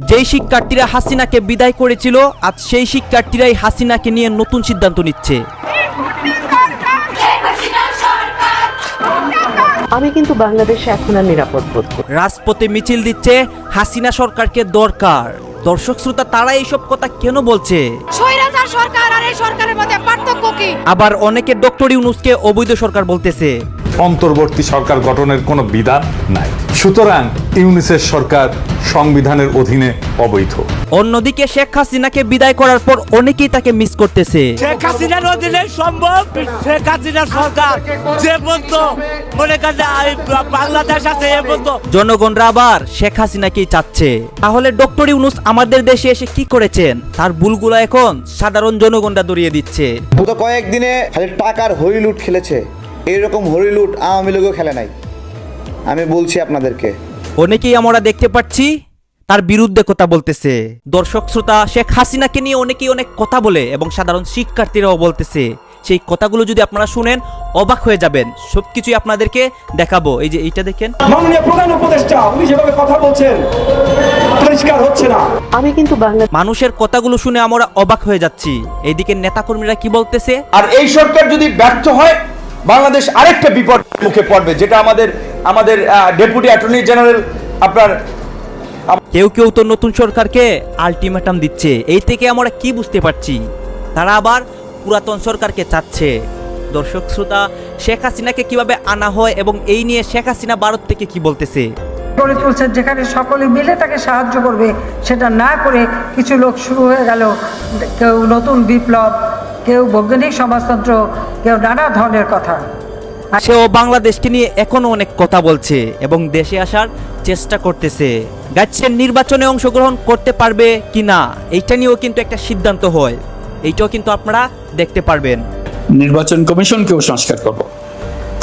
যেই শিক্ষার্থীরা হাসিনাকে বিদায় করেছিল আজ সেই শিক্ষার্থীরাই হাসিনাকে নিয়ে নতুন সিদ্ধান্ত নিচ্ছে। আমি কিন্তু বাংলাদেশে এখন আর নিরাপদ বোধ করি রাজপথে মিছিল দিচ্ছে হাসিনা সরকারকে দরকার। দর্শক শ্রোতা তারা এইসব কথা কেন বলছে? সরকার আর এই সরকারের মধ্যে পার্থক্য কি? আবার অনেকে ডক্টর ইউনুসকে অবৈধ সরকার বলতেছে। অন্তর্বর্তী সরকার গঠনের কোনো বিধান নাই। সুতরাং ইউনিসেফ সরকার সংবিধানের অধীনে অবৈধ। অন্যদিকে শেখ হাসিনাকে বিদায় করার পর অনেকেই তাকে মিস করতেছে। শেখ হাসিনার অধীনে সম্ভব। শেখ হাসিনার সরকার যে পর্যন্ত মনে করেন বাংলাদেশ আছে এ পর্যন্ত জনগণরা আবার শেখ হাসিনাকেই চাচ্ছে। তাহলে ডক্টর ইউনুস আমাদের দেশে এসে কি করেছেন? তার ভুলগুলো এখন সাধারণ জনগণরা দরিয়ে দিচ্ছে। গত কয়েকদিনে খালি টাকার হরিলুট খেলেছে। এইরকম হরিলুট আওয়ামী লীগও খেলে নাই। আমি বলছি আপনাদেরকে। অনেকেই আমরা দেখতে পাচ্ছি তার বিরুদ্ধে কথা বলতেছে। দর্শক শ্রোতা শেখ হাসিনাকে নিয়ে অনেকেই অনেক কথা বলে এবং সাধারণ শিক্ষার্থীরাও বলতেছে। সেই কথাগুলো যদি আপনারা শুনেন অবাক হয়ে যাবেন। সবকিছুই আপনাদেরকে দেখাবো। এই যে এইটা দেখেন। মাননীয় প্রধান উপদেষ্টা উনি যেভাবে কথা বলছেন পরিষ্কার হচ্ছে না। আমি কিন্তু বাংলা মানুষের কথাগুলো শুনে আমরা অবাক হয়ে যাচ্ছি। এইদিকে নেতাকর্মীরা কি বলতেছে? আর এই সরকার যদি ব্যর্থ হয় বাংলাদেশ আরেকটা বিপদ মুখে পড়বে যেটা আমাদের আমাদের ডেপুটি অ্যাটর্নি জেনারেল আপনার কেউ কেউ তো নতুন সরকারকে আলটিমেটাম দিচ্ছে। এই থেকে আমরা কি বুঝতে পারছি? তারা আবার পুরাতন সরকারকে চাচ্ছে। দর্শক শ্রোতা শেখ হাসিনাকে কীভাবে আনা হয় এবং এই নিয়ে শেখ হাসিনা ভারত থেকে কি বলতেছে? গড়ে তুলছে যেখানে সকলে মিলে তাকে সাহায্য করবে সেটা না করে কিছু লোক শুরু হয়ে গেল কেউ নতুন বিপ্লব কেউ বৈজ্ঞানিক সমাজতন্ত্র কেউ নানা ধরনের কথা। সেও বাংলাদেশকে নিয়ে এখনও অনেক কথা বলছে এবং দেশে আসার চেষ্টা করতেছে। গাছের নির্বাচনে অংশগ্রহণ করতে পারবে কি না? এইটা নিয়েও কিন্তু একটা সিদ্ধান্ত হয়। এইটাও কিন্তু আপনারা দেখতে পারবেন। নির্বাচন কমিশনকেও সংস্কার করব।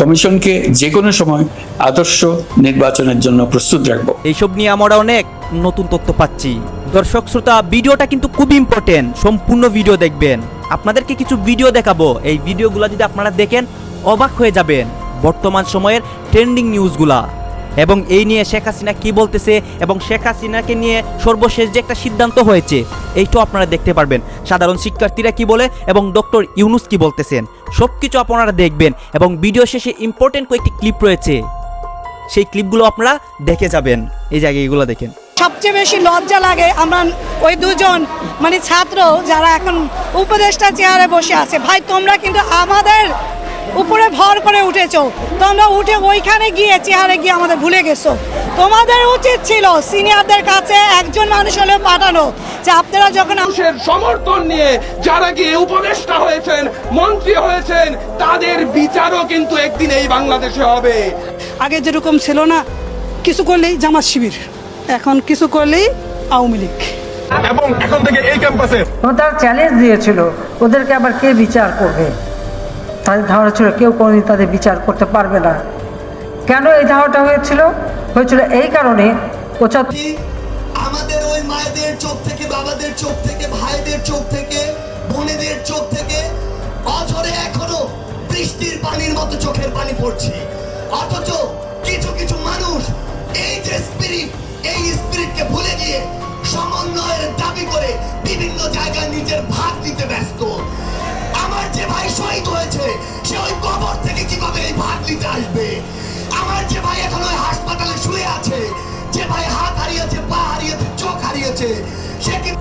কমিশনকে যে কোনো সময় আদর্শ নির্বাচনের জন্য প্রস্তুত রাখব। এইসব নিয়ে আমরা অনেক নতুন তথ্য পাচ্ছি। দর্শক শ্রোতা ভিডিওটা কিন্তু খুব ইম্পর্টেন্ট সম্পূর্ণ ভিডিও দেখবেন। আপনাদেরকে কিছু ভিডিও দেখাবো। এই ভিডিওগুলো যদি আপনারা দেখেন, অবাক হয়ে যাবেন বর্তমান সময়ের ট্রেন্ডিং নিউজগুলা এবং এই নিয়ে শেখ হাসিনা কি বলতেছে এবং শেখ হাসিনাকে নিয়ে সর্বশেষ যে একটা সিদ্ধান্ত হয়েছে, এইটাও আপনারা দেখতে পারবেন। সাধারণ শিক্ষার্থীরা কি বলে এবং ডক্টর ইউনুস কি বলতেছেন সব কিছু আপনারা দেখবেন। এবং ভিডিও শেষে ইম্পর্টেন্ট কয়েকটি ক্লিপ রয়েছে। সেই ক্লিপগুলো আপনারা দেখে যাবেন। এই জায়গায় এগুলো দেখেন। সবচেয়ে বেশি লজ্জা লাগে আমরা ওই দুজন মানে ছাত্র যারা এখন উপদেষ্টা চেয়ারে বসে আছে। ভাই তোমরা কিন্তু আমাদের উপরে ভর করে উঠেছো। তোমরা উঠে ওইখানে গিয়ে চেয়ারে গিয়ে আমাদের ভুলে গেছো। তোমাদের উচিত ছিল সিনিয়রদের কাছে একজন মানুষ হলেও পাঠানো যে আপনারা যখন মানুষের সমর্থন নিয়ে যারা গিয়ে উপদেষ্টা হয়েছেন মন্ত্রী হয়েছেন তাদের বিচারও কিন্তু একদিন এই বাংলাদেশে হবে। আগে যেরকম ছিল না কিছু করলেই জামাত শিবির। এখন কিছু করলেই আওয়ামী লীগ। এবং এখন থেকে এই ক্যাম্পাসে তারা চ্যালেঞ্জ দিয়েছিল ওদেরকে আবার কে বিচার করবে? তাদের ধারণা ছিল কেউ কোনোদিন তাদের বিচার করতে পারবে না। কেন এই ধারণাটা হয়েছিল? হয়েছিল এই কারণে পঁচাত্তর আমাদের ওই মায়েদের চোখ থেকে বাবাদের চোখ থেকে ভাইদের চোখ থেকে বোনেদের চোখ থেকে অঝরে এখনও বৃষ্টির পানির মতো চোখের পানি পড়ছে। অথচ কিছু কিছু মানুষ এই যে স্পিরিট ভুলে গিয়ে সমন্বয়ের দাবি করে বিভিন্ন জায়গায় নিজের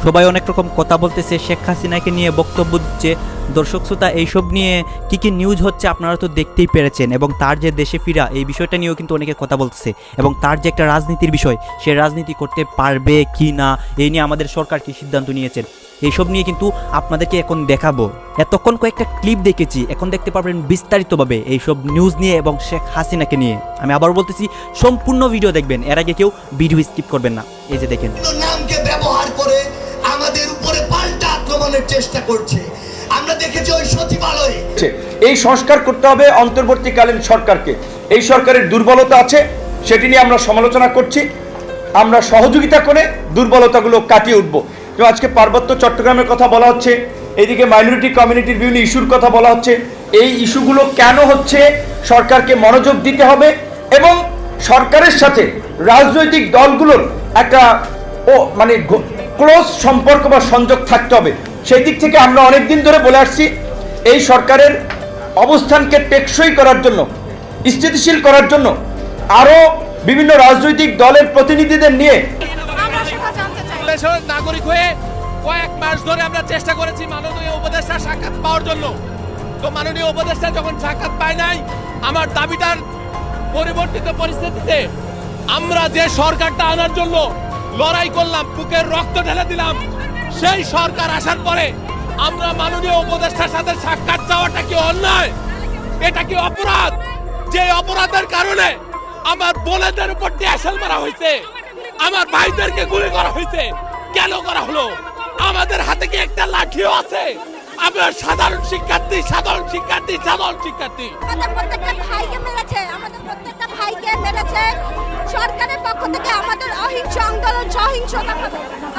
সবাই অনেক রকম কথা বলতেছে। শেখ হাসিনাকে নিয়ে বক্তব্য দিচ্ছে। দর্শক শ্রোতা, এইসব নিয়ে কি কি নিউজ হচ্ছে আপনারা তো দেখতেই পেরেছেন এবং তার যে দেশে ফিরা, এই বিষয়টা নিয়েও কিন্তু অনেকে কথা বলতেছে এবং তার যে একটা রাজনীতির বিষয়, সে রাজনীতি করতে পারবে কি না, এই নিয়ে আমাদের সরকার কি সিদ্ধান্ত নিয়েছেন? এইসব নিয়ে কিন্তু আপনাদেরকে এখন দেখাবো। এতক্ষণ কয়েকটা ক্লিপ দেখেছি, এখন দেখতে পারবেন বিস্তারিতভাবে এইসব নিউজ নিয়ে এবং শেখ হাসিনাকে নিয়ে। আমি আবার বলতেছি, সম্পূর্ণ ভিডিও দেখবেন, এর আগে কেউ ভিডিও স্কিপ করবেন না। এই যে দেখেন। পাল্টা চেষ্টা করছে। আমরা দেখেছি ওই সচিবালয়ে এই সংস্কার করতে হবে অন্তর্বর্তীকালীন সরকারকে। এই সরকারের দুর্বলতা আছে, সেটি নিয়ে আমরা সমালোচনা করছি। আমরা সহযোগিতা করে দুর্বলতাগুলো কাটিয়ে উঠবো। যেমন আজকে পার্বত্য চট্টগ্রামের কথা বলা হচ্ছে, এদিকে মাইনরিটি কমিউনিটির বিভিন্ন ইস্যুর কথা বলা হচ্ছে। এই ইস্যুগুলো কেন হচ্ছে, সরকারকে মনোযোগ দিতে হবে এবং সরকারের সাথে রাজনৈতিক দলগুলোর একটা ও মানে ক্লোজ সম্পর্ক বা সংযোগ থাকতে হবে। সেই দিক থেকে আমরা অনেক দিন ধরে বলে আসছি এই সরকারের অবস্থানকে টেকসই করার জন্য স্থিতিশীল করার জন্য আরও বিভিন্ন রাজনৈতিক দলের প্রতিনিধিদের নিয়ে নাগরিক হয়ে কয়েক মাস ধরে আমরা চেষ্টা করেছি মাননীয় উপদেষ্টা সাক্ষাৎ পাওয়ার জন্য। তো মাননীয় উপদেষ্টা যখন সাক্ষাৎ পায় নাই আমার দাবিটার পরিবর্তিত পরিস্থিতিতে আমরা যে সরকারটা আনার জন্য লড়াই করলাম বুকের রক্ত ঢেলে দিলাম সেই সরকার আসার পরে আমরা মাননীয় উপদেষ্টার সাথে সাক্ষাৎ চাওয়াটা কি অন্যায়? এটা কি অপরাধ? যে অপরাধের কারণে আমার বোনেদের উপর ড্যাসেল মারা হয়েছে, আমার ভাইদেরকে গুলি করা হয়েছে, কেন করা হলো? আমাদের হাতে কি একটা লাঠিও আছে? আমরা সাধারণ শিক্ষার্থী সাধারণ শিক্ষার্থী সাধারণ শিক্ষার্থী। আমাদের প্রত্যেকটা ভাইকে মেরেছে, আমাদের প্রত্যেকটা ভাইকে মেরেছে। সরকারের পক্ষ থেকে আমাদের অহিংস আন্দোলন, সহিংসতা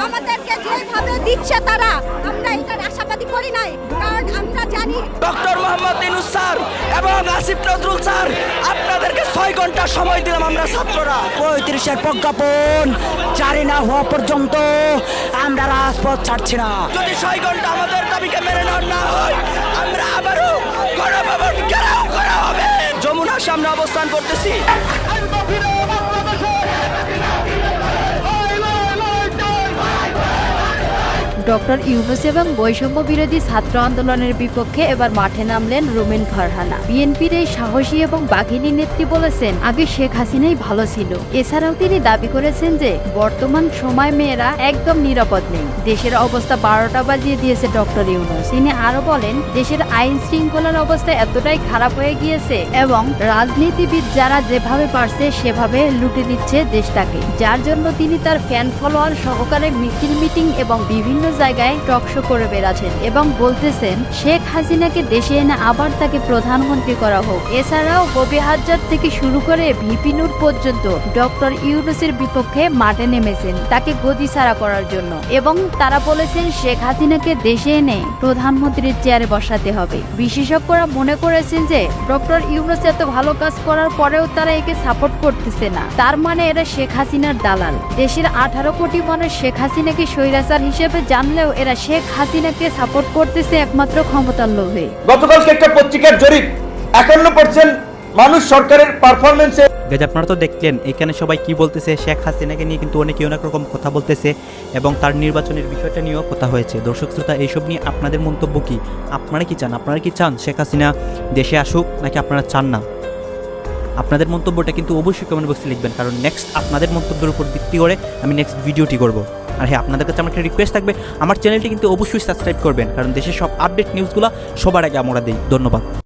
আমাদেরকে যেভাবে দিচ্ছে তারা, আমরা এটার আশাবাদী করি নাই, কারণ আমরা ডক্টর মোহাম্মদ ইনুস স্যার এবং আসিফ নজরুল স্যার, আপনাদেরকে ছয় ঘণ্টা সময় দিলাম আমরা ছাত্ররা। পঁয়ত্রিশের প্রজ্ঞাপন জারি না হওয়া পর্যন্ত আমরা রাজপথ ছাড়ছি না। যদি ছয় ঘণ্টা আমাদের দাবিকে নেওয়া না হয়, আমরা আবারও গণভবন ঘেরাও করা হবে। যমুনার সামনে অবস্থান করতেছি। ডক্টর ইউনুস এবং বৈষম্য বিরোধী ছাত্র আন্দোলনের বিপক্ষে এবার মাঠে নামলেন রুমেন ফারহানা। বিএনপির এই সাহসী এবং বাঘিনী নেত্রী বলেছেন, আগে শেখ হাসিনাই ভালো ছিল। এছাড়াও তিনি দাবি করেছেন যে, বর্তমান সময় মেয়েরা একদম নিরাপদ নেই। দেশের অবস্থা বারোটা বাজিয়ে দিয়েছে ডক্টর ইউনুস। তিনি আরও বলেন, দেশের আইন শৃঙ্খলার অবস্থা এতটাই খারাপ হয়ে গিয়েছে এবং রাজনীতিবিদ যারা যেভাবে পারছে সেভাবে লুটে নিচ্ছে দেশটাকে। যার জন্য তিনি তার ফ্যান ফলোয়ার সহকারে মিছিল, মিটিং এবং বিভিন্ন জায়গায় টকশো করে বেড়াচ্ছেন এবং বলতেছেন, শেখ হাসিনাকে দেশে এনে আবার তাকে প্রধানমন্ত্রী করা হোক। এছাড়াও ববি হাজার থেকে শুরু করে ভিপিনুর পর্যন্ত ডক্টর ইউনুসের বিপক্ষে মাঠে নেমেছেন তাকে গদি ছাড়া করার জন্য এবং তারা বলেছেন, শেখ হাসিনাকে দেশে এনে প্রধানমন্ত্রীর চেয়ারে বসাতে হবে। বিশেষজ্ঞরা মনে করেছেন যে, ডক্টর ইউনুস এত ভালো কাজ করার পরেও তারা একে সাপোর্ট করতেছে না। তার মানে এরা শেখ হাসিনার দালাল। দেশের আঠারো কোটি মানুষ শেখ হাসিনাকে স্বৈরাচার হিসেবে জানলেও এরা শেখ হাসিনাকে সাপোর্ট করতেছে একমাত্র ক্ষমতার লোভে। গতকালকে একটা পত্রিকার জরিপ একান্ন পার্সেন্ট মানুষ সরকারের পারফরমেন্সে গাইজ আপনারা তো দেখলেন এখানে সবাই কি বলতেছে? শেখ হাসিনাকে নিয়ে কিন্তু অনেকে অনেক রকম কথা বলতেছে এবং তার নির্বাচনের বিষয়টা নিয়েও কথা হয়েছে। দর্শক শ্রোতা এইসব নিয়ে আপনাদের মন্তব্য কি? আপনারা কি চান? আপনারা কি চান শেখ হাসিনা দেশে আসুক নাকি আপনারা চান না? আপনাদের মন্তব্যটা কিন্তু অবশ্যই কমেন্ট বক্সে লিখবেন কারণ নেক্সট আপনাদের মন্তব্যের উপর ভিত্তি করে আমি নেক্সট ভিডিওটি করব। আর হ্যাঁ আপনাদের কাছে আমার একটা রিকোয়েস্ট থাকবে। আমার চ্যানেলটি কিন্তু অবশ্যই সাবস্ক্রাইব করবেন, কারণ দেশের সব আপডেট নিউজগুলো সবার আগে আমরা দিই। ধন্যবাদ।